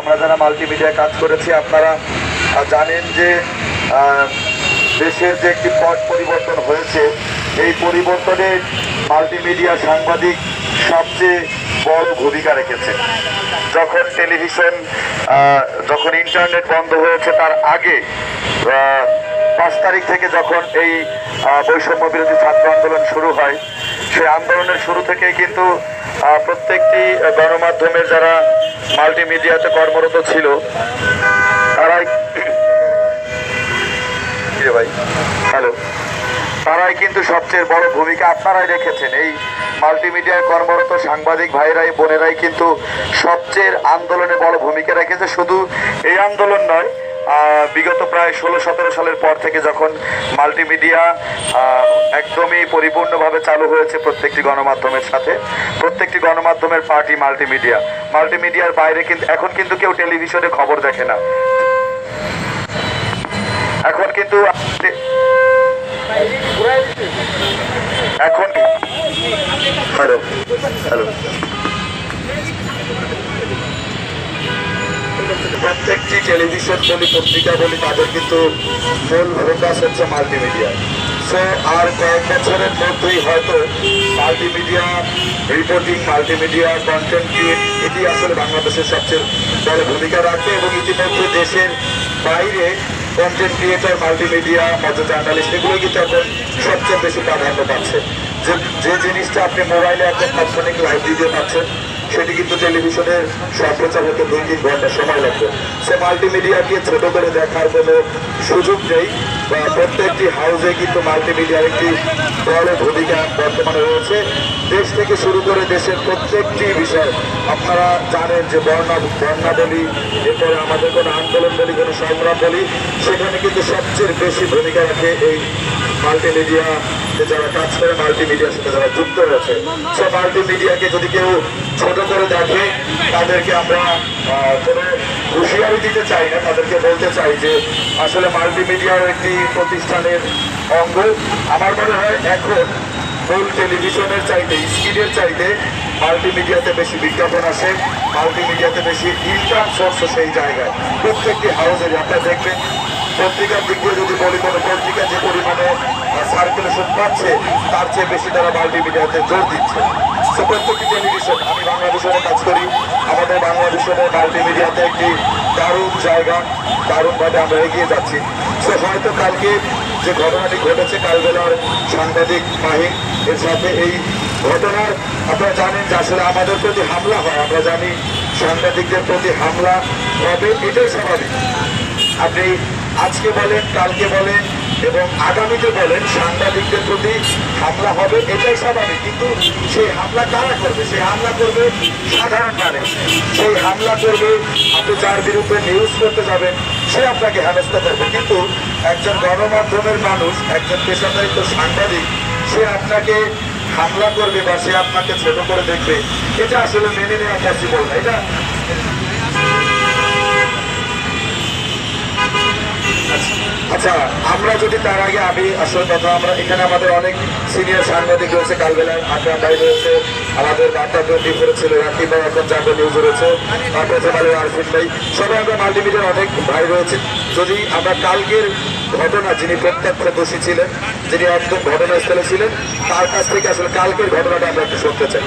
আমরা যারা মাল্টিমিডিয়া কাজ করেছি, আপনারা জানেন যে দেশের যে একটি পথ পরিবর্তন হয়েছে, এই পরিবর্তনে মাল্টিমিডিয়া সাংবাদিক সবচেয়ে বড় ভূমিকা রেখেছে। যখন টেলিভিশন যখন ইন্টারনেট বন্ধ হয়েছে, তার আগে পাঁচ তারিখ থেকে যখন এই বৈষম্য বিরোধী ছাত্র আন্দোলন শুরু হয়, সেই আন্দোলনের শুরু থেকেই কিন্তু প্রত্যেকটি গণমাধ্যমের যারা মাল্টিমিডিয়াতে কর্মরত ছিল। তারাই ভাই? হ্যালো। তারাই কিন্তু সবচেয়ে বড় ভূমিকা আপনারাই রেখেছেন। এই মাল্টিমিডিয়ায় কর্মরত সাংবাদিক ভাইরাই, বোনেরাই কিন্তু সবচেয়ে আন্দোলনে বড় ভূমিকা রেখেছে। শুধু এই আন্দোলন নয় বিগত প্রায় ষোলো সতেরো সালের পর থেকে যখন মাল্টিমিডিয়া একদমই পরিপূর্ণভাবে চালু হয়েছে প্রত্যেকটি গণমাধ্যমের সাথে, প্রত্যেকটি গণমাধ্যমের পার্টি মাল্টিমিডিয়া। মাল্টিমিডিয়ার বাইরে কিন্তু এখন কিন্তু কেউ টেলিভিশনে খবর দেখে না। এখন কিন্তু এখন হ্যালো হ্যালো প্রত্যেকটি টেলিভিশন বলি, পত্রিকা বলি, তাদের কিন্তু মূল ফোকাস হচ্ছে মাল্টিমিডিয়া সো আর কয়েক বছরের মধ্যেই হয়তো multimedia reporting multimedia content create এটি আসলে বাংলাদেশের সবচেয়ে বড় ভূমিকা রাখবে এবং ইতিমধ্যে দেশের বাইরে কন্টেন্ট ক্রিয়েটার মাল্টিমিডিয়া মতো জার্নালিস্ট এগুলো কিন্তু এখন সবচেয়ে বেশি প্রাধান্য পাচ্ছে। যে যে জিনিসটা আপনি মোবাইলে এখন তাৎক্ষণিক লাইভ ভিডিও পাচ্ছেন সেটি কিন্তু টেলিভিশনের সম্প্রচার হতে দুই তিন ঘণ্টা সময় লাগবে। সে মাল্টিমিডিয়াকে ছোট করে দেখার কোনো সুযোগ নেই। প্রত্যেকটি হাউসে কিন্তু মাল্টিমিডিয়ার একটি বড় ভূমিকা বর্তমানে রয়েছে। দেশ থেকে শুরু করে দেশের প্রত্যেকটি বিষয় আপনারা জানেন যে বর্ণা বন্যা বলি এরপরে আমাদের কোনো আন্দোলন বলি, কোনো সংগ্রাম বলি, সেখানে কিন্তু সবচেয়ে বেশি ভূমিকা রাখে এই মাল্টিমিডিয়া যারা কাজ করে মাল্টিমিডিয়ার সাথে যারা যুক্ত রয়েছে। সে মাল্টিমিডিয়াকে যদি কেউ ছোট করে দেখে, তাদেরকে আমরা কোনো হুঁশিয়ারি দিতে চাই না, তাদেরকে বলতে চাই যে আসলে মাল্টিমিডিয়ার একটি প্রতিষ্ঠানের অঙ্গ। আমার মনে হয় এখন মূল টেলিভিশনের চাইতে, স্ক্রিনের চাইতে মাল্টিমিডিয়াতে বেশি বিজ্ঞাপন আসে, মাল্টিমিডিয়াতে বেশি ইনকাম সোর্স সেই জায়গায়। প্রত্যেকটি হাউসের আপনারা দেখবেন, পত্রিকার দিক দিয়ে যদি বলি কোনো পত্রিকা যে পরিমাণে সার্কুলেশন পাচ্ছে, তার চেয়ে বেশি তারা মাল্টিমিডিয়াতে জোর দিচ্ছে। সে প্রত্যেকটি টেলিভিশন আমি বাংলাদেশে কাজ করি, আমাদের বাংলাদেশের মাল্টিমিডিয়াতে একটি দারুণ জায়গা দারুণভাবে আমরা এগিয়ে যাচ্ছি। সে হয়তো কালকে যে ঘটনাটি ঘটেছে, কালবেলার সাংবাদিক মাহিন এর সাথে এই ঘটনার আপনারা জানেন যে আসলে আমাদের প্রতি হামলা হয়। আমরা জানি সাংবাদিকদের প্রতি হামলা হবে, এটাই স্বাভাবিক। আপনি আজকে বলেন, কালকে বলেন এবং আগামীতে বলেন, সাংবাদিকদের প্রতি হামলা হবে, এটাই স্বাভাবিক। কিন্তু সেই হামলা কারা করবে? সেই হামলা করবে সাধারণ মানুষ। সেই হামলা করবে, আপনি যার বিরুদ্ধে নিউজ করতে যাবেন, সে আপনাকে হেনস্থা করবে। কিন্তু একজন গণমাধ্যমের মানুষ, একজন পেশাদারিত সাংবাদিক, সে আপনাকে হামলা করবে বা সে আপনাকে ছোট করে দেখবে, এটা আসলে মেনে নেওয়া পসিবল না। এটা আচ্ছা আমরা যদি তার আগে আমি আসল কথা, আমরা এখানে আমাদের অনেক সিনিয়র সাংবাদিক রয়েছে কালবেলার আকরাম ভাই রয়েছে, আমাদের বার্তা টোয়েন্টি ফোরে ছিল রাকিব ভাই, এখন চারটে নিউজ রয়েছে প্রথম আলো আরফিন ভাই, সবাই আমরা মাল্টিমিডিয়ার অনেক ভাই রয়েছে। যদি আমরা কালকের ঘটনা, যিনি প্রত্যক্ষ দোষী ছিলেন, যিনি একদম ঘটনাস্থলে ছিলেন, তার কাছ থেকে আসলে কালকের ঘটনাটা আমরা একটু শুনতে চাই।